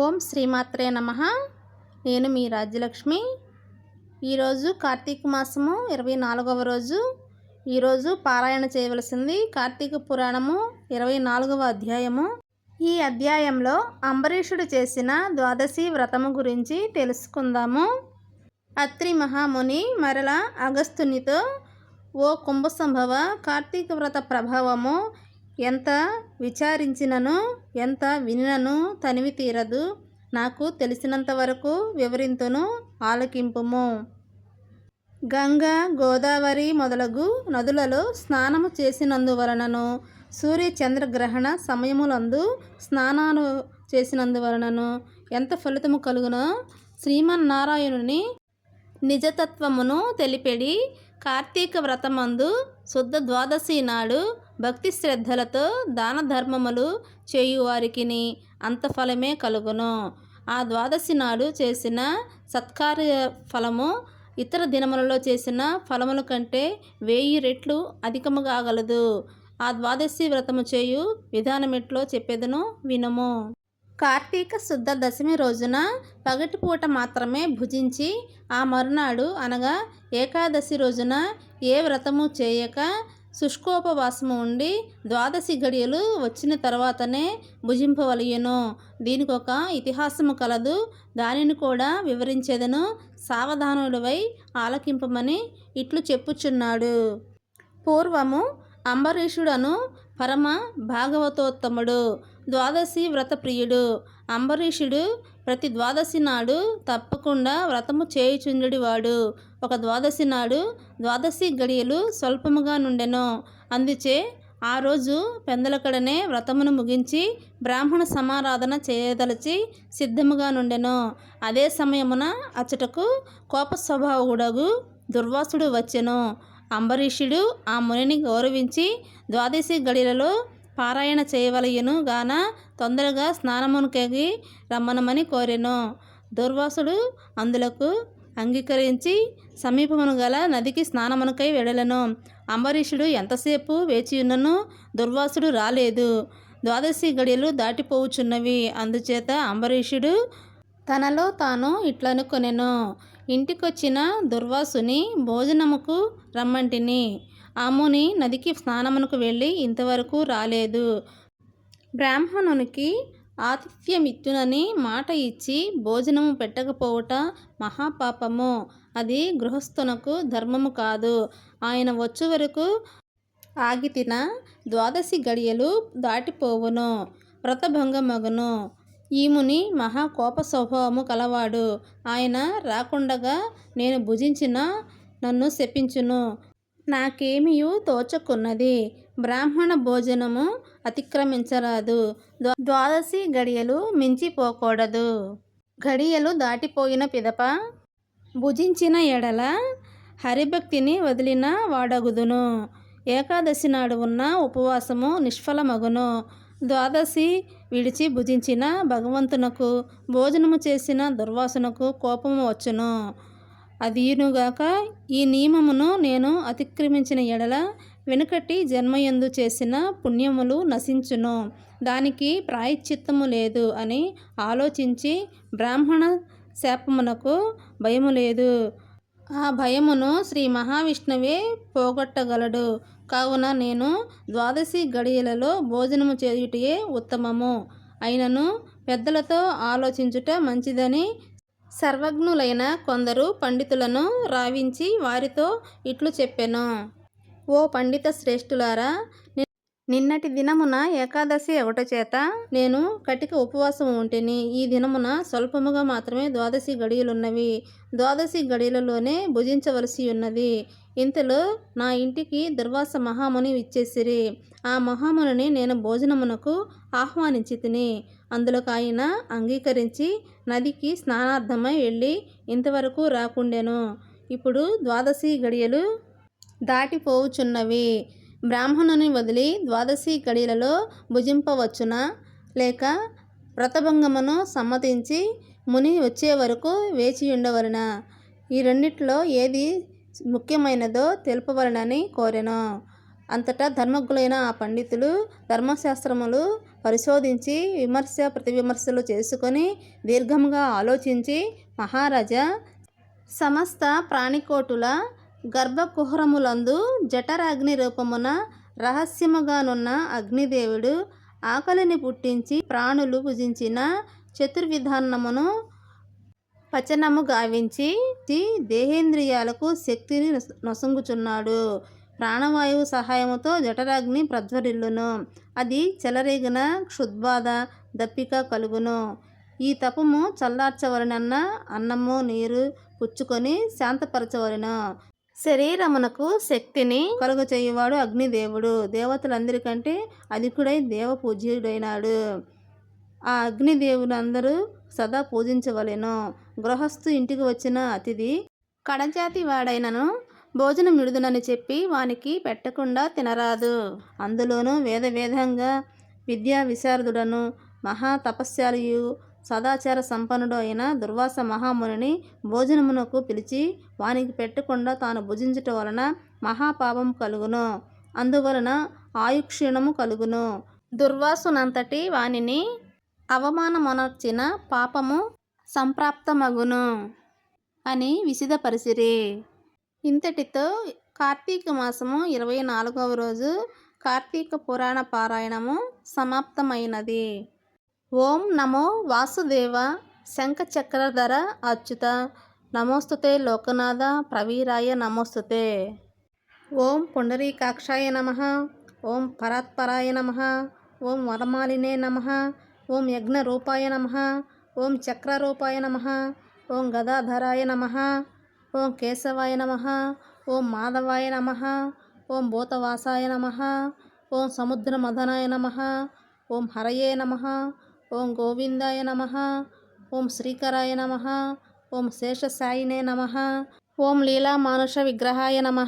ఓం శ్రీమాత్రే నమ. నేను మీ రాజ్యలక్ష్మి. ఈరోజు కార్తీక మాసము ఇరవై నాలుగవ రోజు. ఈరోజు పారాయణ చేయవలసింది కార్తీక పురాణము ఇరవై నాలుగవ అధ్యాయము. ఈ అధ్యాయంలో అంబరీషుడు చేసిన ద్వాదశి వ్రతము గురించి తెలుసుకుందాము. అత్రి మహాముని మరల అగస్తునితో ఓ కుంభసంభవ కార్తీక వ్రత ప్రభావము ఎంత విచారించినను ఎంత వినినను తనివి తీరదు. నాకు తెలిసినంత వరకు వివరింతును ఆలకింపుము. గంగా గోదావరి మొదలగు నదులలో స్నానము చేసినందువలనను సూర్య చంద్రగ్రహణ సమయములందు స్నానాలు చేసినందువలనను ఎంత ఫలితము కలుగునో? శ్రీమన్నారాయణుని నిజతత్వమును తెలిపెడి కార్తీక వ్రతమందు శుద్ధ ద్వాదశి నాడు భక్తి శ్రద్ధలతో దాన ధర్మములు చేయువారికి అంత ఫలమే కలుగును. ఆ ద్వాదశి నాడు చేసిన సత్కార్య ఫలము ఇతర దినములలో చేసిన ఫలముల కంటే వెయ్యి రెట్లు అధికము కాగలదు ఆ ద్వాదశి వ్రతము చేయు విధానమెట్లో చెప్పేదను వినము. కార్తీక శుద్ధ దశమి రోజున పగటిపూట మాత్రమే భుజించి ఆ మరునాడు అనగా ఏకాదశి రోజున ఏ వ్రతము చేయక శుష్కోపవాసము ఉండి ద్వాదశి గడియలు వచ్చిన తర్వాతనే భుజింపవలయను. దీనికి ఒక ఇతిహాసము కలదు. దానిని కూడా వివరించేదను సావధానుడివై ఆలకింపమని ఇట్లు చెప్పుచున్నాడు. పూర్వము అంబరీషుడను పరమ భాగవతోత్తముడు ద్వాదశి వ్రత ప్రియుడు అంబరీషుడు ప్రతి ద్వాదశి నాడు తప్పకుండా వ్రతము చేయుచుండెడివాడు. ఒక ద్వాదశి నాడు ద్వాదశి గడియలు స్వల్పముగా నుండెను. అందుచే ఆ రోజు పెందలకడనే వ్రతమును ముగించి బ్రాహ్మణ సమారాధన చేయదలచి సిద్ధముగా నుండెను. అదే సమయమున అచ్చటకు కోప స్వభావుడగు దుర్వాసుడు వచ్చెను. అంబరీషుడు ఆ మునిని గౌరవించి ద్వాదశి గడియలలో పారాయణ చేయవలయను గాన తొందరగా స్నానమునకెగి రమ్మనమని కోరెను. దుర్వాసుడు అందులకు అంగీకరించి సమీపమును గల నదికి స్నానమునకై వెడలను. అంబరీషుడు ఎంతసేపు వేచియున్నను దుర్వాసుడు రాలేదు. ద్వాదశి గడియలు దాటిపోవుచున్నవి. అందుచేత అంబరీషుడు తనలో తాను ఇట్లనుకొనెను. ఇంటికొచ్చిన దుర్వాసుని భోజనముకు రమ్మంటిని. ఆముని నదికి స్నానమునకు వెళ్ళి ఇంతవరకు రాలేదు. బ్రాహ్మణునికి ఆతిథ్యమిత్తునని మాట ఇచ్చి భోజనము పెట్టకపోవట మహాపాపము. అది గృహస్థునకు ధర్మము కాదు. ఆయన వచ్చు వరకు ఆగితిన ద్వాదశి గడియలు దాటిపోవును. వ్రతభంగమగును. ఈముని మహా కోప స్వభావము కలవాడు. ఆయన రాకుండగా నేను భుజించిన నన్ను శపించును. నాకేమియు తోచకున్నది? బ్రాహ్మణ భోజనము అతిక్రమించరాదు. ద్వాదశి గడియలు మించిపోకూడదు. గడియలు దాటిపోయిన పిదప భుజించిన ఎడల హరిభక్తిని వదిలిన వాడగుదును. ఏకాదశి నాడు ఉన్న ఉపవాసము నిష్ఫలమగును. ద్వాదశి విడిచి భుజించిన భగవంతునకు భోజనము చేసిన దుర్వాసనకు కోపము వచ్చును. అదీనుగాక ఈ నియమమును నేను అతిక్రమించిన ఎడల వెనుకటి జన్మయందు చేసిన పుణ్యములు నశించును. దానికి ప్రాయశ్చిత్తము లేదు అని ఆలోచించి బ్రాహ్మణ శాపమునకు భయము లేదు. ఆ భయమును శ్రీ మహావిష్ణువే పోగొట్టగలడు. కావున నేను ద్వాదశి గడియలలో భోజనము చేయుటయే ఉత్తమము. అయినను పెద్దలతో ఆలోచించుట మంచిదని సర్వజ్ఞులైన కొందరు పండితులను రావించి వారితో ఇట్లు చెప్పెను. ఓ పండిత శ్రేష్ఠులారా నిన్నటి దినమున ఏకాదశి ఒకట చేత నేను కటిక ఉపవాసం ఉంటిని. ఈ దినమున స్వల్పముగా మాత్రమే ద్వాదశి గడియలున్నవి. ద్వాదశి గడియలలోనే భుజించవలసి ఉన్నది. ఇంతలో నా ఇంటికి దుర్వాస మహాముని విచ్చేసిరి. ఆ మహాముని నేను భోజనమునకు ఆహ్వానించి తిని అందులోకి ఆయన అంగీకరించి నదికి స్నానార్థమై వెళ్ళి ఇంతవరకు రాకుండెను. ఇప్పుడు ద్వాదశి గడియలు దాటిపోవుచున్నవి. బ్రాహ్మణుని వదిలి ద్వాదశి కడీలలో భుజింపవచ్చునా? లేక వ్రతభంగమును సమ్మతించి ముని వచ్చే వరకు వేచి ఈ రెండిట్లో ఏది ముఖ్యమైనదో తెలుపవలనని కోరెను. అంతటా ధర్మజ్ఞులైన ఆ పండితులు ధర్మశాస్త్రములు పరిశోధించి విమర్శ ప్రతివిమర్శలు చేసుకొని దీర్ఘంగా ఆలోచించి మహారాజా సమస్త ప్రాణికోటుల గర్భకుహరములందు జఠరాగ్ని రూపమున రహస్యముగానున్న అగ్నిదేవుడు ఆకలిని పుట్టించి ప్రాణులు భుజించిన చతుర్విధాన్నమును పచనము గావించి దేహేంద్రియాలకు శక్తిని నొసంగుచున్నాడు. ప్రాణవాయువు సహాయముతో జఠరాగ్ని ప్రజ్వరిల్లును. అది చెలరేగిన క్షుద్బాధ దప్పిక కలుగును. ఈ తపము చల్లార్చవలనన్న అన్నము నీరు పుచ్చుకొని శాంతపరచవలెను. శరీరమునకు శక్తిని కలుగచేయువాడు అగ్నిదేవుడు. దేవతలందరికంటే అధికుడై దేవ పూజ్యుడైనాడు ఆ అగ్నిదేవులందరూ సదా పూజించవలెను. గృహస్థు ఇంటికి వచ్చిన అతిథి కడజాతి వాడైనను భోజనం విడుదనని చెప్పి వానికి పెట్టకుండా తినరాదు. అందులోనూ వేద వేదంగా విద్యా విశారదుడను మహా తపస్యాలియు సదాచార సంపన్నుడు అయిన దుర్వాస మహామునిని భోజనమునకు పిలిచి వానికి పెట్టకుండా తాను భుజించుట వలన మహాపాపం కలుగును. అందువలన ఆయుక్షీణము కలుగును. దుర్వాసునంతటి వానిని అవమానమునర్చిన పాపము సంప్రాప్తమగును అని విసిదపరిసిరి ఇంతటితో కార్తీక మాసము ఇరవై నాలుగవ రోజు కార్తీక పురాణ పారాయణము సమాప్తమైనది. ఓం నమో వాసుదేవ శంఖచక్రధర అచ్యుత నమోస్తుతే లోకనాథ ప్రవీరాయ నమోస్తుతే ఓం పుండరీకాక్షాయ నమ ఓం పరాత్పరాయ నమ ఓం వరమాలినే నమ ఓం యజ్ఞరూపాయ నమ ఓం చక్రరూపాయ నమ ఓం గదాధరాయ నమ ఓం కేశవాయ నమ ఓం మాధవాయ నమ ఓం భూతవాసాయ నమ ఓం సముద్రమదనాయ నమ ఓం హరయే నమ ఓం గోవిందాయ నమ. ఓం శ్రీకరాయ నమ. ఓం శేషసాయినే నమ. ఓం లీలా మానుష విగ్రహాయ నమ.